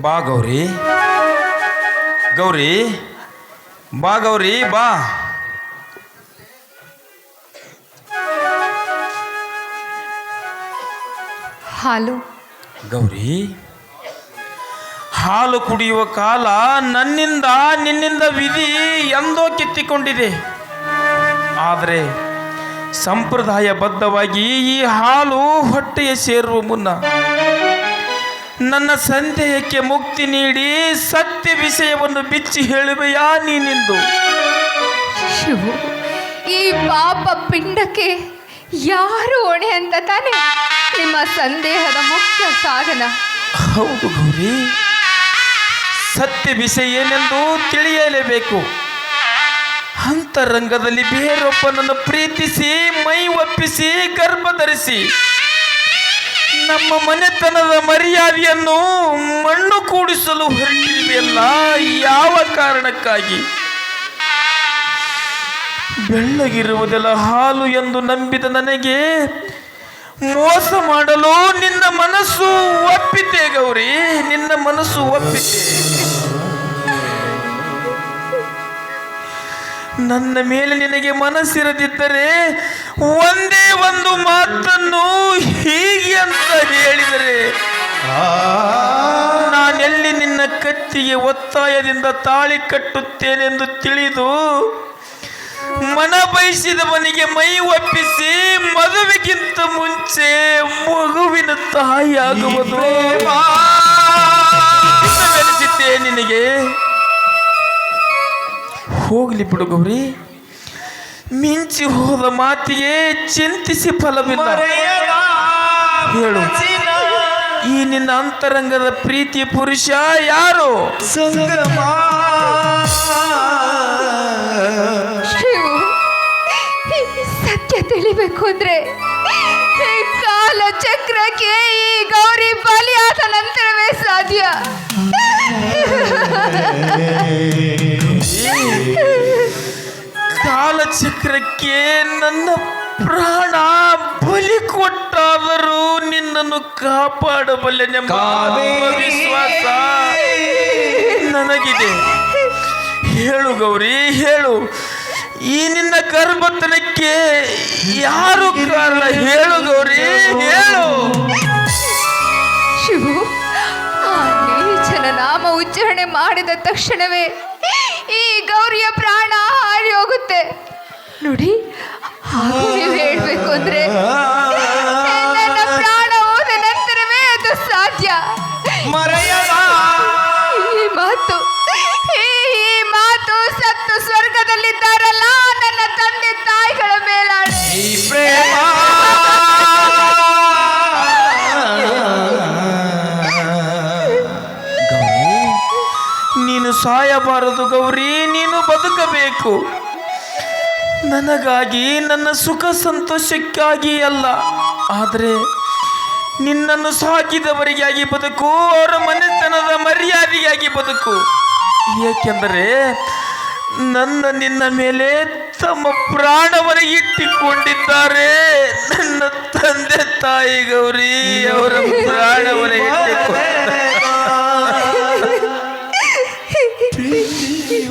ಬಾ ಗೌರಿ. ಗೌರಿ ಬಾ ಗೌರಿ ಬಾ. ಹಾಲು. ಗೌರಿ ಹಾಲು ಕುಡಿಯುವ ಕಾಲ ನನ್ನಿಂದ ನಿನ್ನಿಂದ ವಿಧಿ ಎಂದೋ ಕಿತ್ತಿಕೊಂಡಿದೆ. ಆದರೆ ಸಂಪ್ರದಾಯಬದ್ಧವಾಗಿ ಈ ಹಾಲು ಹೊಟ್ಟೆಯ ಸೇರುವ ಮುನ್ನ ನನ್ನ ಸಂದೇಹಕ್ಕೆ ಮುಕ್ತಿ ನೀಡಿ ಸತ್ಯ ವಿಷಯವನ್ನು ಬಿಚ್ಚಿ ಹೇಳುವೆಯಾ ನೀನಿಂದು ಶಿವು ಈ ಪಾಪ ಪಿಂಡಕ್ಕೆ ಯಾರು ಹೊಣೆ ಅಂತ ತಾನೆ? ನಿಮ್ಮ ಸಂದೇಹದ ಮುಖ್ಯ ಸಾಧನ. ಹೌದು ಗೌರಿ. ಸತ್ಯ ವಿಷಯ ಏನೆಂದು ತಿಳಿಯಲೇಬೇಕು. ಅಂತರಂಗದಲ್ಲಿ ಬೇರೊಬ್ಬನನ್ನು ಪ್ರೀತಿಸಿ ಮೈ ಒಪ್ಪಿಸಿ ಗರ್ಭ ಧರಿಸಿ ನಮ್ಮ ಮನೆತನದ ಮರ್ಯಾದೆಯನ್ನು ಮಣ್ಣು ಕೂಡಿಸಲು ಹೊರಟಿದೆಯಲ್ಲ ಯಾವ ಕಾರಣಕ್ಕಾಗಿ? ಬೆಳ್ಳಗಿರುವುದೆಲ್ಲ ಹಾಲು ಎಂದು ನಂಬಿದ ನನಗೆ, ಮೋಸ ಮಾಡಲು ನಿನ್ನ ಮನಸ್ಸು ಒಪ್ಪಿತೆ ಗೌರಿ, ನಿನ್ನ ಮನಸ್ಸು ಒಪ್ಪಿತೆ. ನನ್ನ ಮೇಲೆ ನಿನಗೆ ಮನಸ್ಸಿರದಿದ್ದರೆ ಒಂದೇ ಒಂದು ಮಾತನ್ನು ಹೀಗೆ ಅಂತ ಹೇಳಿದರೆ ನಾನೆಲ್ಲಿ ನಿನ್ನ ಕತ್ತಿಗೆ ಒತ್ತಾಯದಿಂದ ತಾಳಿ ಕಟ್ಟುತ್ತೇನೆಂದು ತಿಳಿದು ಮನ ಬಯಸಿದವನಿಗೆ ಮೈ ಒಪ್ಪಿಸಿ ಮದುವೆಗಿಂತ ಮುಂಚೆ ಮಗುವಿನ ತಾಯಿಯಾಗುವುದು ಬೆಳೆಸಿದ್ದೆ ನಿನಗೆ. ಹೋಗ್ಲಿ ಬಿಡು ಗೌರಿ. ಮಿಂಚಿ ಹೋದ ಮಾತಿಗೆ ಚಿಂತಿಸಿ ಫಲವಿಲ್ಲ ಹೇಳು ಈ ನಿನ್ನ ಅಂತರಂಗದ ಪ್ರೀತಿ ಪುರುಷ ಯಾರು ಸಂಗಮ ಸತ್ಯ ತಿಳಿಬೇಕು ಅಂದ್ರೆ ಕಾಲ ಚಕ್ರಕ್ಕೆ ಈ ಗೌರಿ ಬಲಿಯಾದ ನಂತರವೇ ಸಾಧ್ಯ ಕಾಲಚಕ್ರಕ್ಕೆ ನನ್ನ ಪ್ರಾಣ ಬಲಿ ಕೊಟ್ಟಾದರೂ ನಿನ್ನನ್ನು ಕಾಪಾಡಬಲ್ಲೆನೆಂಬ ವಿಶ್ವಾಸ ನನಗಿದೆ. ಹೇಳು ಗೌರಿ ಹೇಳು. ಈ ನಿನ್ನ ಗರ್ಭತನಕ್ಕೆ ಯಾರು ಕಾರಣ? ಹೇಳು ಗೌರಿ ಹೇಳು. ಶಿವು ಆ ನೀಚನ ನಾಮ ಉಚ್ಚಾರಣೆ ಮಾಡಿದ ತಕ್ಷಣವೇ ಈ ಗೌರಿಯ ಪ್ರಾಣ ಹಾರಿ ಹೋಗುತ್ತೆ. ನೋಡಿ ಹಾಗೂ ನೀವು ಹೇಳ್ಬೇಕು ಅಂದ್ರೆ ನನ್ನ ಪ್ರಾಣ ಹೋದ ನಂತರವೇ ಅದು ಸಾಧ್ಯ. ಈ ಮಾತು ಈ- ಈ ಮಾತು ಸತ್ತು ಸ್ವರ್ಗದಲ್ಲಿದ್ದಾರಲ್ಲ ನನ್ನ ತಂದೆ ತಾಯಿಗಳ ಮೇಲಾಣೆ. ನೀನು ಸಾಯಬಾರದು ಗೌರಿ, ನೀನು ಬದುಕಬೇಕು. ನನಗಾಗಿ ನನ್ನ ಸುಖ ಸಂತೋಷಕ್ಕಾಗಿ ಅಲ್ಲ, ಆದರೆ ನಿನ್ನನ್ನು ಸಾಕಿದವರಿಗಾಗಿ ಬದುಕು, ಅವರ ಮನೆತನದ ಮರ್ಯಾದೆಗಾಗಿ ಬದುಕು. ಏಕೆಂದರೆ ನನ್ನ ನಿನ್ನ ಮೇಲೆ ತಮ್ಮ ಪ್ರಾಣವನ್ನು ಇಟ್ಟಿಕೊಂಡಿದ್ದಾರೆ. ನನ್ನ ತಂದೆ ತಾಯಿ ಗೌರಿ, ಅವರ ಪ್ರಾಣವನ್ನು ಇಟ್ಟಿಕೊಂಡಿದ್ದಾರೆ.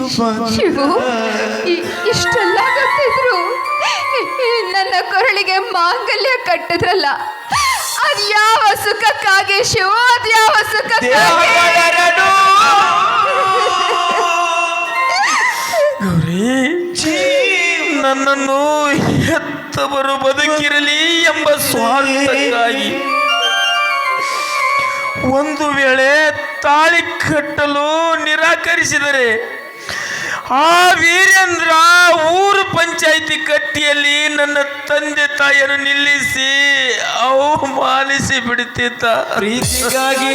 ಶಿವು ಇ- ಇಷ್ಟೆಲ್ಲ ಗೊತ್ತಿದ್ರು ನನ್ನ ಕೊರಳಿಗೆ ಮಾಂಗಲ್ಯ ಕಟ್ಟಿದ್ರಲ್ಲ ಅದ್ಯಾವ ಸುಖಕ್ಕಾಗಿ ಶಿವ ಅದ್ಯಾವ ಸುಖಕ್ಕಾಗಿ? ಗೌರಿ ನನ್ನನ್ನು ಹೆತ್ತವರು ಬದುಕಿರಲಿ ಎಂಬ ಸ್ವಾರ್ಥಕ್ಕಾಗಿ ಒಂದು ವೇಳೆ ತಾಳಿ ಕಟ್ಟಲು ನಿರಾಕರಿಸಿದರೆ ಆ ವೀರೇಂದ್ರ ಊರು ಪಂಚಾಯಿತಿ ಕಟ್ಟಿಯಲ್ಲಿ ನನ್ನ ತಂದೆ ತಾಯಿಯನ್ನು ನಿಲ್ಲಿಸಿ ಅವಮಾನಿಸಿ ಬಿಡುತ್ತಿದ್ದ. ಪ್ರೀತಿಗಾಗಿ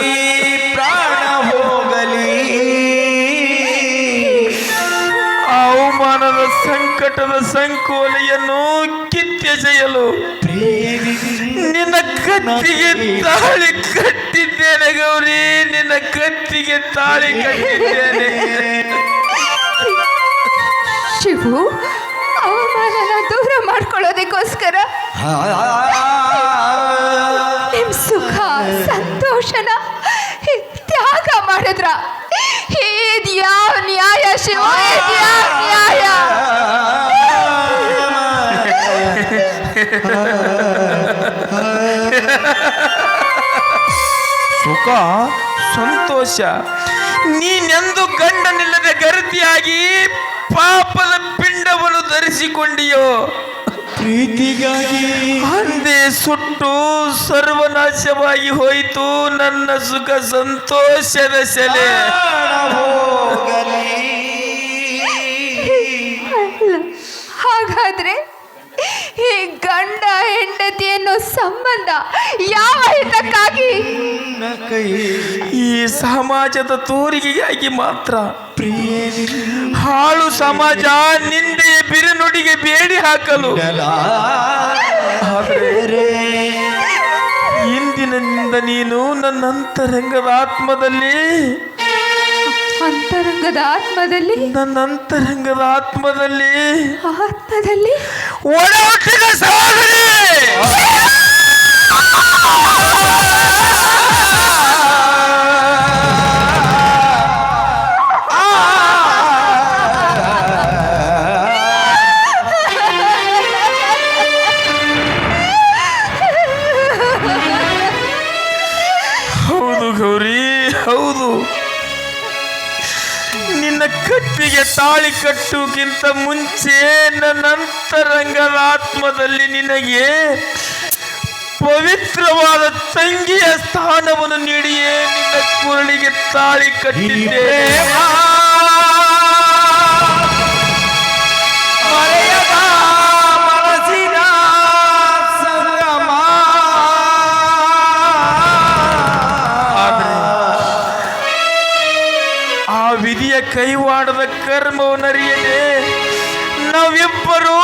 ಪ್ರಾಣ ಹೋಗಲಿ. ಅವಮಾನದ ಸಂಕಟದ ಸಂಕೋಲೆಯನ್ನು ಕಿತ್ತೆಸೆಯಲು ನಿನ್ನ ಕತ್ತಿಗೆ ತಾಳಿ ಕಟ್ಟಿದ್ದೇನೆ ಗೌರಿ ನಿನ್ನ ಕತ್ತಿಗೆ ತಾಳಿ ಕಟ್ಟಿದ್ದೇನೆ. ಶಿವು ಅವಮಾನನ ದೂರ ಮಾಡ್ಕೊಳ್ಳೋದಕ್ಕೋಸ್ಕರ ನಿಮ್ ಸುಖ, ಸಂತೋಷನ ತ್ಯಾಗ ಮಾಡಿದ್ರ. ಇದ್ಯಾವ ನ್ಯಾಯ ಶಿವ ಇದ್ಯಾವ ನ್ಯಾಯ. ಸುಖ? ಸಂತೋಷ. ನೀನೆಂದು ಗಂಡನಿಲ್ಲದೆ ಗರ್ತಿಯಾಗಿ ಪಾಪದ ಪಿಂಡವನ್ನು ಧರಿಸಿಕೊಂಡಿಯೋ? ಪ್ರೀತಿಗಾಗಿ. ಹಂದೆ ಸುಟ್ಟು ಸರ್ವನಾಶವಾಗಿ ಹೋಯಿತು ನನ್ನ ಸುಖ ಸಂತೋಷದ ಸೆಲೆ. ಹಾಗಾದ್ರೆ ಈ ಗಂಡ ಹೆಂಡತಿ ಅನ್ನೋ ಸಂಬಂಧ ಯಾವ ಹಿತಕ್ಕಾಗಿ? ಈ ಸಮಾಜದ ತೋರಿಗೆಗಾಗಿ ಮಾತ್ರ ಹಾಳು ಸಮಾಜ ನಿಂದೆಯ ಬಿರುನುಡಿಗೆ ಬೇಡಿ ಹಾಕಲು. ಆದರೆ ಇಂದಿನಿಂದ ನೀನು ನನ್ನ ಅಂತರಂಗದ ಆತ್ಮದಲ್ಲಿ ಅಂತರಂಗದ ಆತ್ಮದಲ್ಲಿ? ನನ್ನ ಅಂತರಂಗದ ಆತ್ಮದಲ್ಲಿ? ಆತ್ಮದಲ್ಲಿ? ಒಳ ಹುಟ್ಟಿದ ಸಹೋದರಿ! ಕಟ್ಟುವುದಕ್ಕಿಂತ ಮುಂಚೆ ನನ್ನ ಅಂತರಂಗದ ಆತ್ಮದಲ್ಲಿ ನಿನಗೆ ಪವಿತ್ರವಾದ ತಂಗಿಯ ಸ್ಥಾನವನ್ನು ನೀಡಿಯೇ ನಿನ್ನ ಕುರಳಿಗೆ ತಾಳಿ ಕಟ್ಟಿದ್ದೇನೆ ಕೈವಾಡದ ಕರ್ಮವನ್ನರಿಯದೆ ನಾವಿಬ್ಬರೂ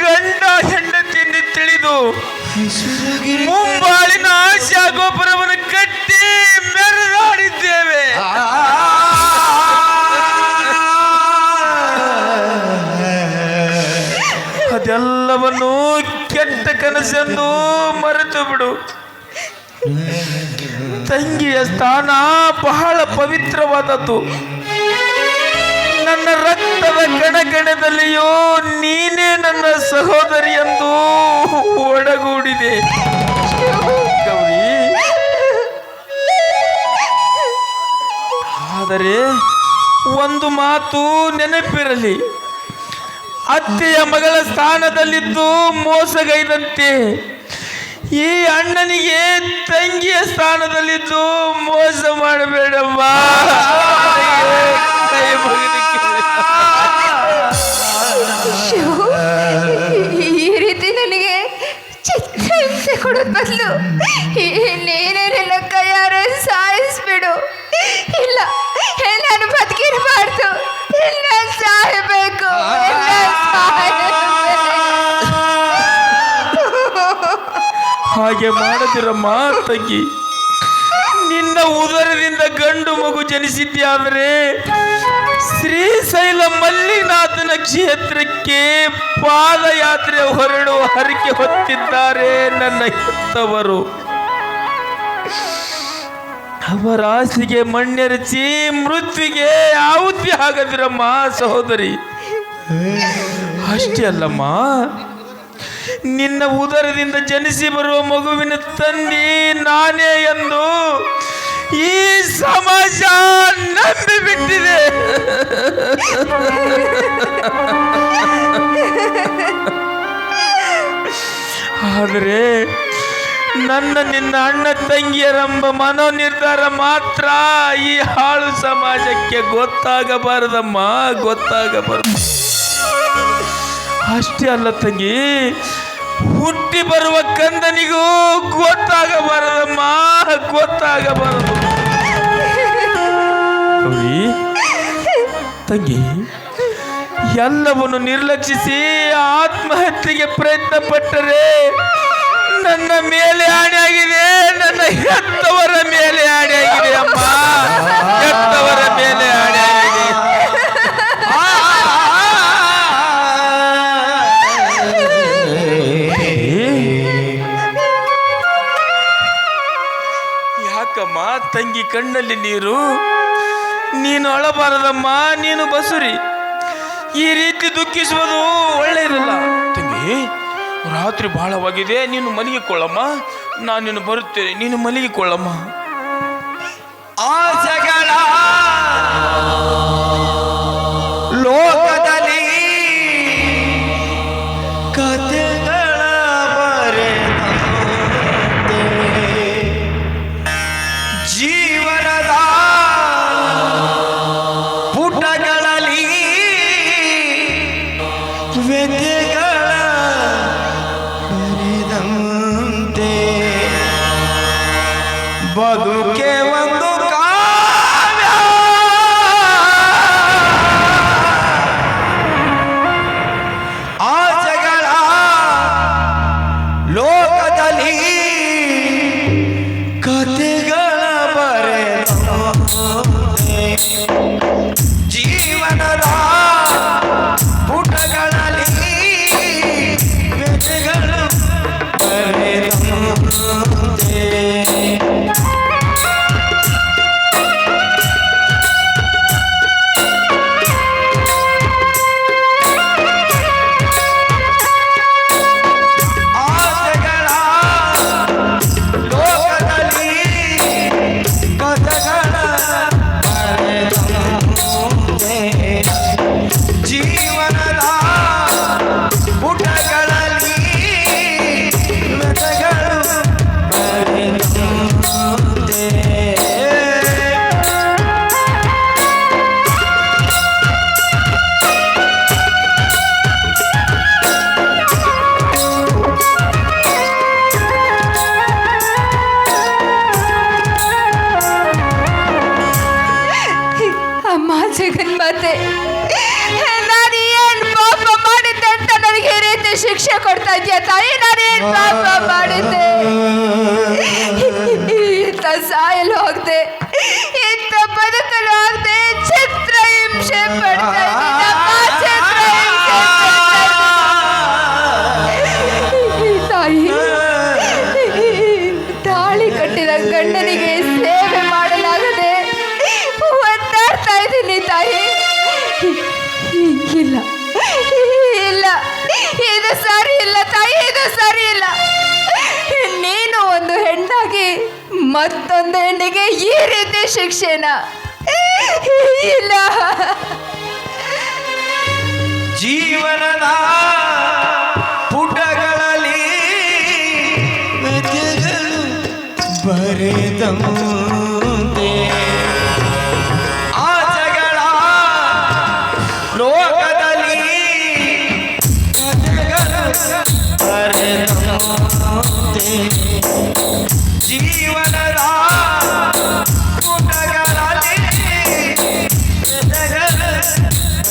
ಗಂಡ ಹೆಂಡತಿಯಿಂದ ತಿಳಿದು ಹೆಸರುಗಿರಿ ಮುಂಬಾಳಿನ ಆಶಾ ಗೋಪುರವನ್ನು ಕಟ್ಟಿ ಮೆರೆದಾಡಿದ್ದೇವೆ ಅದೆಲ್ಲವನ್ನು ಕೆಟ್ಟ ಕನಸೆಂದು ಮರೆತು ಬಿಡು. ತಂಗಿಯ ಸ್ಥಾನ ಬಹಳ ಪವಿತ್ರವಾದದ್ದು. ಕಣಕಣದಲ್ಲಿಯೂ ನೀನೇ ನನ್ನ ಸಹೋದರಿ ಎಂದು ಒಡಗೂಡಿದೆ. ಆದರೆ ಒಂದು ಮಾತು ನೆನಪಿರಲಿ. ಅತ್ತೆಯ ಮಗಳ ಸ್ಥಾನದಲ್ಲಿದ್ದು ಮೋಸಗೈದಂತೆ. ಈ ಅಣ್ಣನಿಗೆ ತಂಗಿಯ ಸ್ಥಾನದಲ್ಲಿದ್ದು ಮೋಸ ಮಾಡಬೇಡಮ್ಮ ಕೊಡೋದ್ ಬದಲು ನೀನೇನೆಲ್ಲ ನನ್ನ ಕೈಯಾರ ಸಾಯಿಸ್ಬಿಡು ಇಲ್ಲ ನಾನು ಮಾಡ್ತು ಇಲ್ಲ ಸಾಯಬೇಕು. ಹಾಗೆ ಮಾಡದಿರಮ್ಮ ತಂಗಿ ನಿನ್ನ ಉದರದಿಂದ ಗಂಡು ಮಗು ಜನಿಸಿದ್ಯಾದರೆ? ಶ್ರೀಶೈಲ ಮಲ್ಲಿನಾಥನ ಕ್ಷೇತ್ರಕ್ಕೆ ಪಾದಯಾತ್ರೆ ಹೊರಡುವ ಹರಿಕೆ ಹೊತ್ತಿದ್ದಾರೆ ನನ್ನ ಹೆತ್ತವರು. ಅವರ ಆಸೆಗೆ ಮಣ್ಣೆರಚಿ ಮೃತ್ಯುಗೆ ಆಹುತಿ ಆಗದಿರಮ್ಮ ಸಹೋದರಿ. ಅಷ್ಟೇ ಅಲ್ಲಮ್ಮ, ನಿನ್ನ ಉದರದಿಂದ ಜನಿಸಿ ಬರುವ ಮಗುವಿನ ತಂದೆ ನಾನೇ ಎಂದು ಈ ಸಮಾಜ ನಂಬಿ ಬಿಟ್ಟಿದೆ. ಆದರೆ ನನ್ನ ನಿನ್ನ ಅಣ್ಣ ತಂಗಿಯರೆಂಬ ಮನೋ ನಿರ್ಧಾರ ಮಾತ್ರ ಈ ಹಾಳು ಸಮಾಜಕ್ಕೆ ಗೊತ್ತಾಗಬಾರದಮ್ಮ, ಗೊತ್ತಾಗಬಾರದು. ಅಷ್ಟೇ ಅಲ್ಲ ತಂಗಿ, ಹುಟ್ಟಿ ಬರುವ ಕಂದನಿಗೂ ಗೊತ್ತಾಗಬಾರದಮ್ಮ, ಗೊತ್ತಾಗಬಾರದು. ಗೌರಿ, ತಂಗಿ ಎಲ್ಲವನ್ನು ನಿರ್ಲಕ್ಷಿಸಿ ಆತ್ಮಹತ್ಯೆಗೆ ಪ್ರಯತ್ನ ಪಟ್ಟರೆ ನನ್ನ ಮೇಲೆ ಆಣೆಯಾಗಿದೆ ನನ್ನ ಹೆತ್ತವರ ಮೇಲೆ ಆಣೆಯಾಗಿದೆ ಅಮ್ಮ. ಹೆತ್ತವರ ಮೇಲೆ ಆಣೆಯಾಗಿದೆ ಯಾಕಮ್ಮ ತಂಗಿ ಕಣ್ಣಲ್ಲಿ ನೀರು ನೀನು ಅಳಬಾರದಮ್ಮ, ನೀನು ಬಸುರಿ. ಈ ರೀತಿ ದುಃಖಿಸುವುದು ಒಳ್ಳೆಯದಲ್ಲ. ತಂಗಿ, ರಾತ್ರಿ ಬಹಳವಾಗಿದೆ ನೀನು ಮಲಗಿಕೊಳ್ಳಮ್ಮ. ನಾನು ನೀನು ಬರುತ್ತೇನೆ, ನೀನು ಮಲಗಿಕೊಳ್ಳಮ್ಮ. ಶಿಕ್ಷೆ ಕೊಡ್ತಾ ಇದೆಯಾ ತಾಯಿ? ನಾನೇನು ಪಾಪ ಮಾಡಿದ್ದೆ. ಇಂಥ ಸಾಯಲು ಹೋಗ್ದೆ ಇಂಥ ಬದುಕಲು ಹೋಗ್ದೆ ಚಿತ್ರ ಹಿಂಸೆ ಪಡ್ತಾ ಮತ್ತೊಂದು ಹೆಣ್ಣಿಗೆ ಈ ರೀತಿ ಶಿಕ್ಷೆನ ಇಲ್ಲ. ಜೀವನದ ಪುಟಗಳಲ್ಲಿ ಬರೆದಂತೆ